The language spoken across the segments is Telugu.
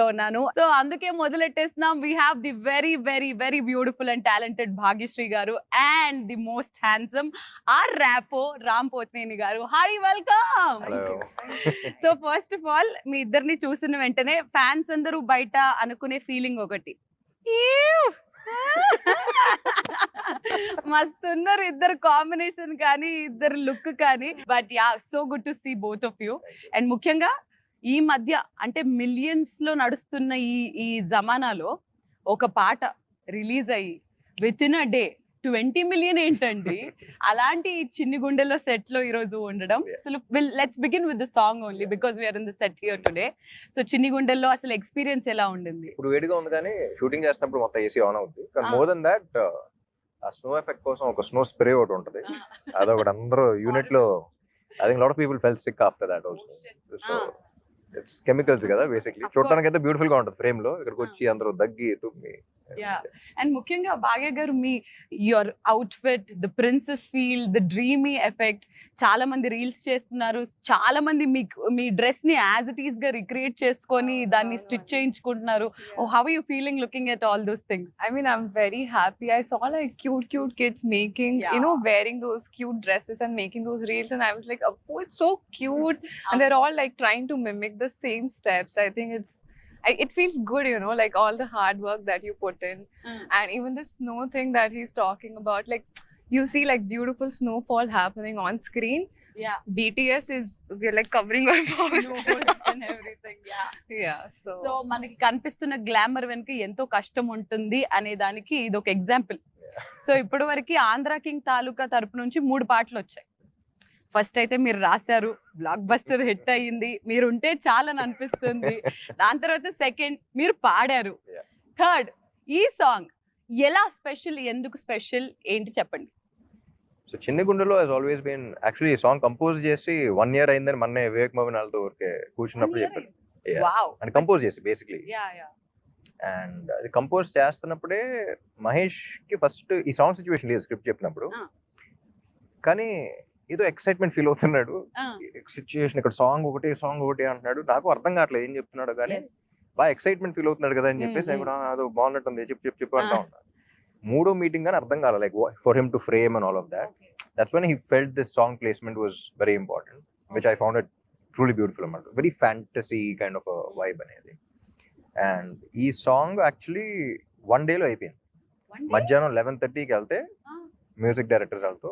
లో ఉన్నాను. సో అందుకే మొదలెట్టేస్తున్నాం. We have the very very very beautiful and talented Bhagyashree గారు and the most handsome R Rapo Ram Pothineni గారు. Hi welcome so first of all మీ ఇద్దరిని చూసిన వెంటనే ఫ్యాన్స్ అందరూ బయట అనుకునే ఫీలింగ్ ఒకటి. మస్తున్నారు ఇద్దరు కాంబినేషన్ కానీ ఇద్దరు లుక్ కానీ. But yeah so good to see both of you and ముఖ్యంగా ఈ మధ్య అంటే మిలియన్స్లో నడుస్తున్న ఈ ఈ జమానాలో ఒక పాట రిలీజ్ అయ్యి within a day twenty million ఏంటండి? అలాంటి చిన్ని గుండెల్లో సెట్లో ఈ రోజు ఉండడం. అసలు well let's begin with the song only because we're in the set here today so Chinni Gundello అసలు ఎక్స్పీరియన్స్ ఎలా ఉండింది? ఇప్పుడు వేడిగా ఉంది కానీ షూటింగ్ చేసినప్పుడు మొత్తం ఏసీ ఆన్ అవుతుంది కానీ. More than that a snow effect కోసం ఒక స్నో స్ప్రే ఒకటి ఉంటుంది. అదొకటి అందరూ యూనిట్లో I think lot of people fell sick after that also so. It's chemicals కదా బేసిక్లీ చూడటానికి. అయితే బ్యూటిఫుల్గా ఉంటుంది. ఫ్రేమ్లో ఇక్కడికి వచ్చి అందరూ దగ్గి తుమ్మి Yeah. అండ్ ముఖ్యంగా భాగ్య గారు మీ your outfit the princess feel the dreamy effect చాలా మంది రీల్స్ చేస్తున్నారు చాలా మంది మీ మీ డ్రెస్ని యాజ్ ఇట్ ఈస్గా రిక్రియేట్ చేసుకొని దాన్ని స్టిచ్ చేయించుకుంటున్నారు ఓ how you feeling looking at all those things I mean, I'm very happy. I saw like cute, cute kids making, Yeah. you know, wearing those cute dresses and making those reels. And I was like, oh, it's so cute. And they're all like trying to mimic the same steps. I think it's, I, it feels good, you know, like all the hard work that you put in. And even the snow thing that he's talking about, like, you see like beautiful snowfall happening on screen. Yeah BTS is, we're like covering our mouths. Everything yeah yeah, so. So మనకి కనిపిస్తున్న గ్లామర్ వెనుక ఎంతో కష్టం ఉంటుంది అనే దానికి ఇది ఒక ఎగ్జాంపుల్ సో ఇప్పటి వరకు ఆంధ్ర కింగ్ తాలూకా తరపు నుంచి మూడు పాటలు వచ్చాయి ఫస్ట్ అయితే మీరు రాశారు బ్లాక్ బస్టర్ హిట్ అయ్యింది మీరు ఉంటే చాలని అనిపిస్తుంది. దాని తర్వాత సెకండ్ మీరు పాడారు. థర్డ్ ఈ సాంగ్ ఎలా స్పెషల్ ఎందుకు స్పెషల్ ఏంటి చెప్పండి? సో చిన్న గుండెలో హెస్ ఆల్వేస్ బీన్ యాక్చువల్లీ ఈ సాంగ్ కంపోజ్ చేసి వన్ ఇయర్ అయిందని మొన్నే వివేక్ మోహన్ వాళ్ళతో ఊరికే కూర్చున్నప్పుడు. వావ్ అండ్ కంపోజ్ చేసి బేసిక్లీ యా యా అండ్ అది కంపోజ్ చేస్తున్నప్పుడే మహేష్కి ఫస్ట్ ఈ సాంగ్ సిచ్యువేషన్ లేదు స్క్రిప్ట్ చెప్పినప్పుడు. కానీ ఏదో ఎక్సైట్మెంట్ ఫీల్ అవుతున్నాడు. సిచ్యువేషన్ ఇక్కడ సాంగ్ ఒకటి సాంగ్ ఒకటి అంటున్నాడు. నాకు అర్థం కావట్లేదు ఏం చెప్తున్నాడు కానీ బాగా ఎక్సైట్మెంట్ ఫీల్ అవుతున్నాడు కదా అని చెప్పేసి నేను Mm, కూడా "ఆ, అదో బాగున్నట్టుంది చెప్పు చెప్పు చెప్పు అంటా Ah. ఉన్నా. మూడో మీటింగ్ కానీ అర్థం కాలే like for him to frame and all of that that's when he felt this song placement was very important which I found it truly beautiful అన్నమాట. Very fantasy kind of vibe అనేది. అండ్ ఈ సాంగ్ యాక్చువల్లీ వన్ డేలో అయిపోయింది. మధ్యాహ్నం లెవెన్ థర్టీకి వెళ్తే. మ్యూజిక్ డైరెక్టర్స్ వాళ్ళతో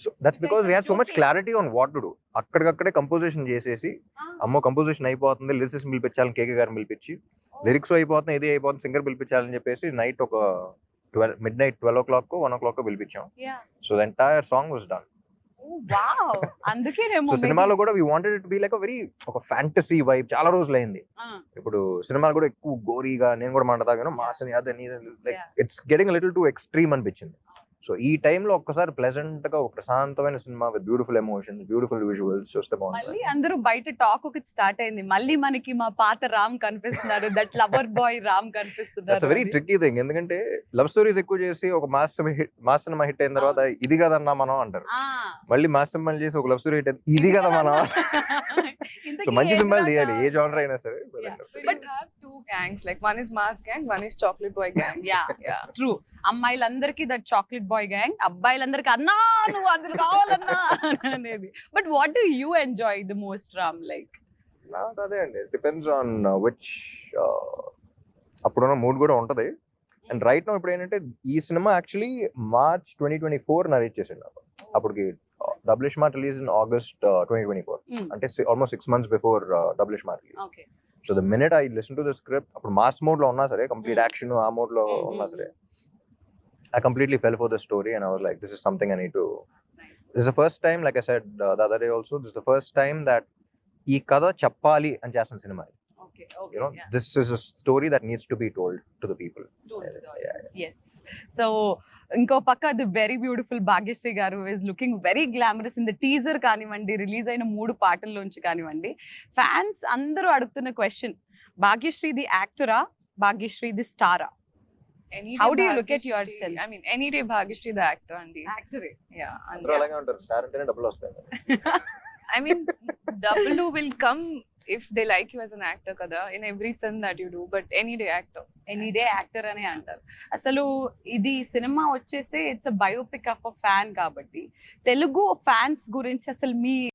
so that's because we had so much. Clarity on what to do అక్కడికక్కడే కంపోజిషన్ చేసేసి అమ్మో కంపోజిషన్ అయిపోతుంది లిరిక్స్ పిలిపించాలని కేకే గారిని పిలిపించి లిరిక్స్ అయిపోతున్నాయి ఇది అయిపోతుంది సింగర్ పిలిపించాలని చెప్పేసి నైట్ ఒక twelve midnight twelve o'clock one o'clock పిలిపించాం so the entire song was done so సినిమాలో కూడా we wanted to be like very ఒక ఫ్యాంటసీ వైబ్ చాలా రోజులు అయింది. ఇప్పుడు సినిమాలు కూడా ఎక్కువ గోరీగా నేను కూడా మండతాగాను మాస్ అని అదని like. It's getting little too extreme అనిపించింది. సో ఈ టైంలో ఒక్కసారి ప్లెజెంట్గా ఒక ప్రశాంతమైన cinema with beautiful emotions beautiful visuals చూస్తే మళ్ళీ బాగుంటుంది అందరూ బయట టాక్ ఒకటి స్టార్ట్ అయింది. మళ్ళీ మనకి మా పాత రామ్ కనిపిస్తున్నాడు that lover boy Ram that's కనిపిస్తున్నారు వెరీ ట్రిక్కీ థింగ్ ఎందుకంటే లవ్ స్టోరీస్ ఎక్కువ చేసి ఒక మాస్ హిట్ మాస్ సినిమా హిట్ అయిన తర్వాత ఇది కదన్నా మనం అంటారు. మళ్ళీ మాస్ సినిమాలు చేసి ఒక లవ్ స్టోరీ హిట్ ఇది కదా మనం సో మంచి సినిమాలు తీయాలి. ఏ జానర్ అయినా సరే Yeah. Two gangs, like one is Mass Gang, one is Chocolate Boy Gang. Yeah Yeah. True అమ్మాయిలందరికీ దట్ చాక్లెట్ బాయ్ గ్యాంగ్ అబ్బాయిలందరికీ అన్నా నువ్వు అందులో కావాలన్నా అనేది. But what do you enjoy the most Ram like నాకు అదే అండి. డిపెండ్స్ ఆన్ విచ్ అప్పుడున్న మూడ్ కూడా ఉంటది. అండ్ రైట్ నో ఇప్పుడు ఏంటంటే ఈ cinema actually March twenty twenty four narrate చేసిండు నాకు. అప్పటికి double smart release in August twenty twenty four అంటే almost six months before double smart release okay so the minute I listen to the script అప్పుడు మాస్ మోడ్లో ఉన్నా సరే కంప్లీట్ Mm. యాక్షన్ ఆ మోడ్లో Mm, ఉన్నా mm, సరే I completely fell for the story and I was like this is something I need to this the first time like I said the other day also this the first time that ఈ కథ చెప్పాలి అని చేస్తున్న cinema okay you know this is a story that needs to be told to the people. Yes so ఇంకో పక్క అది very beautiful Bhagyashree garu is looking very glamorous in the teaser కానివ్వండి రిలీజ్ అయిన మూడు పాటల్లోంచి కానివ్వండి. ఫ్యాన్స్ అందరూ అడుగుతున్న క్వశ్చన్ భాగ్యశ్రీ ది యాక్టరా భాగ్యశ్రీ ది స్టారా డబ్బులు will come if they like you as an actor కదా in everything you do but any day actor any day actor అని అంటారు. అసలు ఇది సినిమా వచ్చేస్తే it's biopic of a fan కాబట్టి తెలుగు ఫ్యాన్స్ గురించి అసలు మీ